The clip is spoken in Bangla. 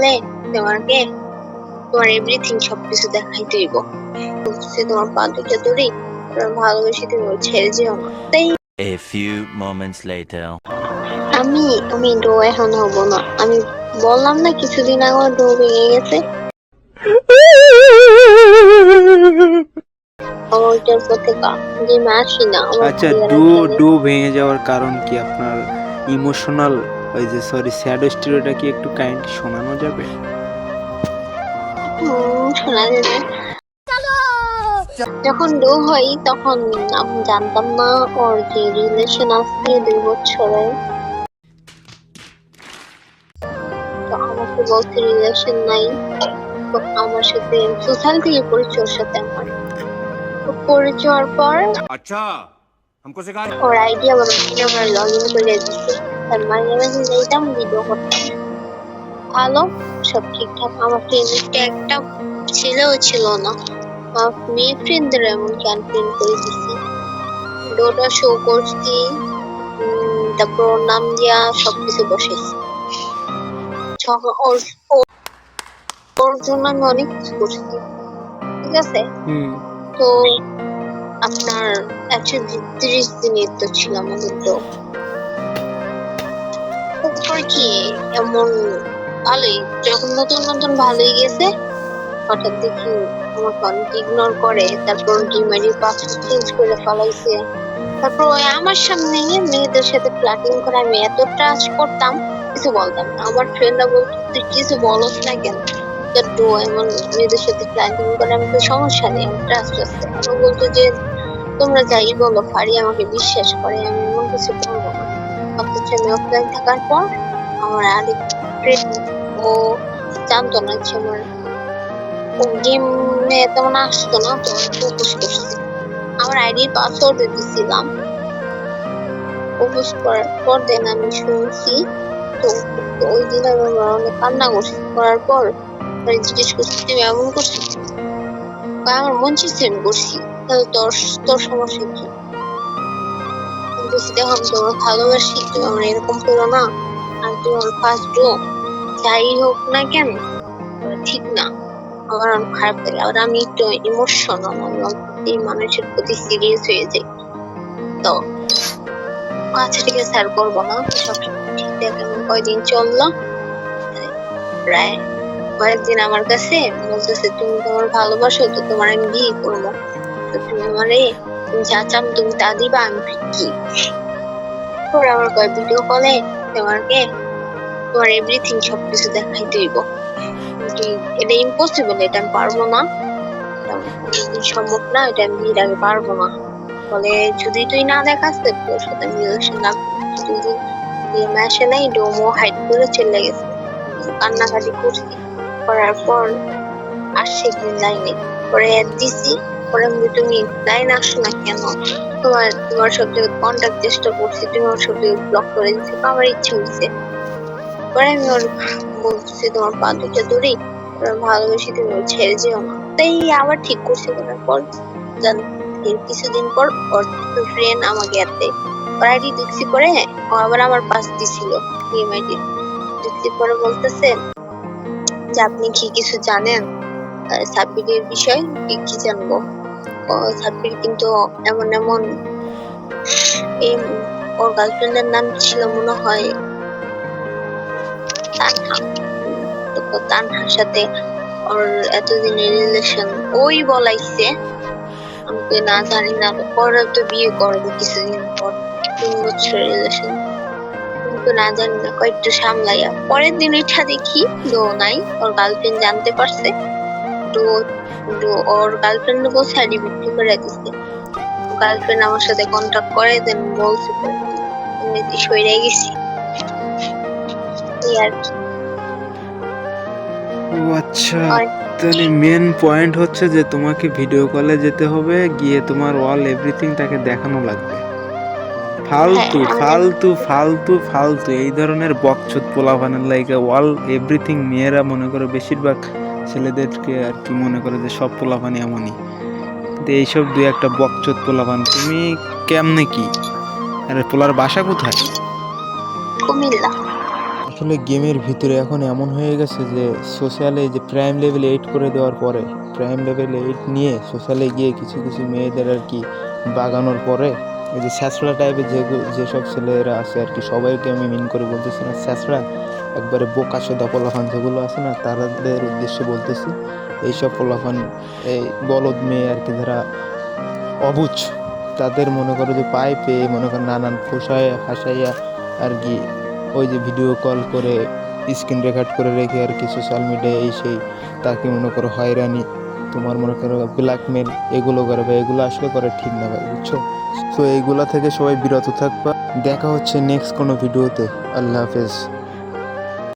কলে তোমাকে তোমার এভরিথিং সবকিছু দেখাই দিব বলতেছে তোমার পা দুটো ধরে ভালোবেসে তুমি ছেড়ে যেও না তাই A few moments later. আমি আমি ডো এখন হব না আমি বললাম না কিছুদিন আগে ডো ভেঙে গেছে আমার পথে যে আসি না আমার আচ্ছা ডু জানে। ভেঙে যাওয়ার কারণ কি আপনার ইমোশনাল ওই যে সরি স্যাড স্টোরিটা কি একটু কাইন্ড শোনানো যাবে? যখন ডো হয় তখন আমি জানতাম না ওর যে রিলেশন আছে দুই বছরে। তো বলতে রিলেশন নাই। তো আমার সাথে সোশ্যাল থেকে পরিচয় সাথে আমার। পরিচয়ের পর আচ্ছা। हमको सिखा ওর আইডিয়া আমার আমার লগ ইন করে দিচ্ছে তার মাঝে মাঝে যাইতাম ভিডিও করতাম ভালো সব ঠিকঠাক আমার ফ্রেন্ডটা একটা ছেলেও ছিল না আমার মেয়ে ফ্রেন্ডদের এমনকি আনফ্রেন্ড করে দিছি ডোটা শো করছি উম, তারপর ওর নাম দিয়া সবকিছু বসেছি যখন ওর ওর- ওর জন্য আমি অনেক কিছু করছি ঠিক আছে হুম তো আপনার একশো তিরিশ তো ছিল আমাদের তো। কি এমন ভালোই? যখন নতুন নতুন ভালোই গেছে, হঠাৎ দেখি আমাকে অনেক ইগনোর করে, তারপর জিমারি পাসওয়ার্ড চেঞ্জ করে তারপর ওই আমার সামনে মেয়েদের সাথে ফ্লাটিং করে আমি এত টাচ করতাম, কিছু বলতাম না। আমার ফ্রেন্ডরা বলতো, তুই কিছু বলস না কেন? ডো এমন মেয়েদের সাথে আমি তো সমস্যা নেই আমার ট্রাস্ট আমি বলতো যে, তোমরা যাই বলো, ফারি আমাকে বিশ্বাস করে, আমি এমন কিছু করব অথচ আমি অফলাইন থাকার পর আমার আরেক ফ্রেন্ড ও জানতো না যে আমার গেমে তেমন আসতো না, তো প্রপোজ করছে। আমার আইডি পাসওয়ার্ড দিছিলাম। প্রপোজ করার পর দেন আমি শুনছি, তো ওই দিন আমি আমার অনেক কান্না করছি। করার পর আমি জিজ্ঞেস করছি তুমি এমন করছ কেন?" কয়, আমার মন আমি করছি তাহলে তোর তোর সমস্যা কি? দেখো আমি তোমার ভালোবাসি তুমি আমার এরকম করো না আর তুমি আমার ডো যাই হোক না কেন ঠিক না। খারাপ লাগে আমি একটু ইমোশনাল আমি অল্পতেই মানুষের প্রতি সিরিয়াস হয়ে যাই। তো আচ্ছা ঠিক আছে আর করব না সব ঠিকঠাক এমন কয়দিন চলল প্রায় কয়েকদিন আমার কাছে বলতেছে, তুমি তোমার ভালোবাসো তো তোমার আমি বিয়ে করব। তো তুমি আমারে তুমি যা চাম তুমি তা দিবা, আমি কি? পরে আমার কয়, ভিডিও কলে তোমাকে তোমার এভরিথিং সবকিছু দেখাই দিব। এটা ইম্পসিবল এটা আমি পারব না। সম্ভব না, এটা আমি বিয়ের আগে পারব না। বলে, যদি তুই না দেখাস তোর সাথে আমি রিলেশন না। গেম আসে নাই ডোমো হাইট করে চলে গেছে কান্নাকাটি করছি করার পর আর সেদিন পরে দিছি, পরে আমি তুমি লাইন আসো না কেন? তোমার তোমার সাথে কন্ট্যাক্ট চেষ্টা করছি, তুমি সাথে ব্লক করে দিচ্ছি আমার ইচ্ছে হয়েছে। পরে আমি ওর বলছি, তোমার পা দুটো ভালোবেসে তুমি ছেড়ে যেও না। তাই আবার ঠিক করছি করার পর কিছুদিন পর ওর ফ্রেন্ড আমাকে এতে ওর আইডি দেখছি পরে আবার আমার পাশ দিছিল দেখছি পরে বলতেছে যে আপনি কি কিছু জানেন? সাব্বিরের বিষয় কি জানব? সাব্বির কিন্তু এমন এমন এই ওর গার্লফ্রেন্ডের নাম ছিল মনে হয়? তানহার সাথে ওর এতদিনের রিলেশন ওই বলাইছে। আমি না জানি না, পরে তো বিয়ে করব কিছুদিন পর। তিন বছরের রিলেশন না জানি না কয়েকটু সামলাইয়া পরের দিন উঠা দেখি ডো নাই ওর গার্লফ্রেন্ড জানতে পারছে। তো ওর গার্লফ্রেন্ড বলছে আইডি বিক্রি করে দিচ্ছে গার্লফ্রেন্ড আমার সাথে কন্ট্যাক্ট করে দেন বলছে এমনিতে সইরে গেছি। আর কি। ও আচ্ছা তাহলে মেন পয়েন্ট হচ্ছে যে তোমাকে ভিডিও কলে যেতে হবে গিয়ে তোমার অল এভরিথিং তাকে দেখানো লাগবে। ফালতু হ্যাঁ, ফালতু ফালতু ফালতু। এই ধরনের বকচোদ পোলাপানের লাইকে ওয়াল এভরিথিং মেয়েরা মনে করে বেশিরভাগ ছেলেদেরকে আর কি মনে করে যে সব পোলাপান এমনই। তো এইসব দুই একটা বকচোদ পোলাপান তুমি কেমনে কি? আরে পোলার বাসা কোথায়? কুমিল্লা। আসলে গেমের ভিতরে এখন এমন হয়ে গেছে যে সোশ্যালে যে প্রাইম লেভেল এইট করে দেওয়ার পরে প্রাইম লেভেল এইট নিয়ে সোশ্যালে গিয়ে কিছু কিছু মেয়েদের আর কি বাগানোর পরে এই যে স্যাঁচড়া টাইপের যে যেসব ছেলেরা আছে আর কি, সবাইকে আমি মিন করে বলতেছি না। স্যাঁচড়া একবারে বোকা সোদা পোলাফান যেগুলো আছে না তাদের উদ্দেশ্যে বলতেছি, এইসব পোলাফান এই বলদ মেয়ে আর কি যারা অবুঝ তাদের মনে করো যে পায়ে পেয়ে মনে করো নানান ফোসায় ফাঁসাইয়া আর কি ওই যে ভিডিও কল করে স্ক্রিন রেকর্ড করে রেখে আর কি সোশ্যাল মিডিয়ায় এই সেই, তাকে মনে করো হয়রানি তোমার মনে করো ব্ল্যাকমেল এগুলো করে বা এগুলো আসলে করে ঠিক না ভাই, বুঝছ? তো এইগুলা থেকে সবাই বিরত থাকবা। দেখা হচ্ছে নেক্সট কোনো ভিডিওতে আল্লাহ হাফেজ।